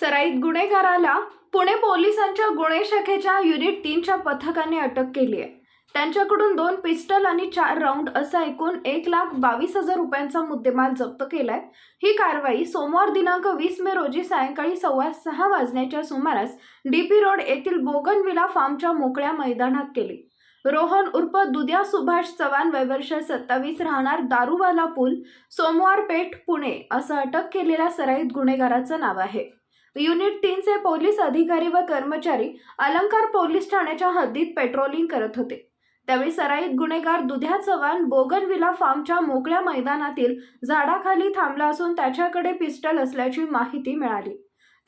सराईत गुन्हेगाराला पुणे पोलिसांच्या गुन्हे शाखेच्या युनिट तीनच्या पथकाने अटक केली आहे. त्यांच्याकडून दोन पिस्टल आणि चार राऊंड असा एकूण एक लाख बावीस हजार रुपयांचा मुद्देमाल जप्त केलाय. ही कारवाई सोमवार दिनांक वीस मे रोजी सायंकाळी सव्वा सहा वाजण्याच्या सुमारास डीपी रोड येथील बोगनविला फार्मच्या मोकळ्या मैदानात केली. रोहन उर्फ दुद्या सुभाष चव्हाण वयवर्ष सत्तावीस राहणार दारूवाला पूल सोमवार पेठ पुणे असं अटक केलेल्या सराईत गुन्हेगाराचं नाव आहे. युनिट तीनचे पोलीस अधिकारी व कर्मचारी अलंकार पोलीस ठाण्याच्या हद्दीत पेट्रोलिंग करत होते. त्यावेळी सराईत गुन्हेगार दुध्या चव्हाण बोगनविला फार्मच्या मोकळ्या मैदानातील झाडाखाली थांबला असून त्याच्याकडे पिस्टल असल्याची माहिती मिळाली.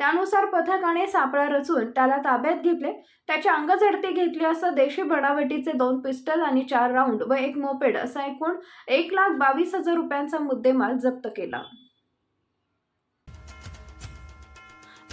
त्यानुसार पथकाने सापळा रचून त्याला ताब्यात घेतले. त्याची अंगझडती घेतली असं देशी बनावटीचे दोन पिस्टल आणि चार राऊंड व एक मोपेड असा एकूण एक लाख बावीस हजार रुपयांचा मुद्देमाल जप्त केला.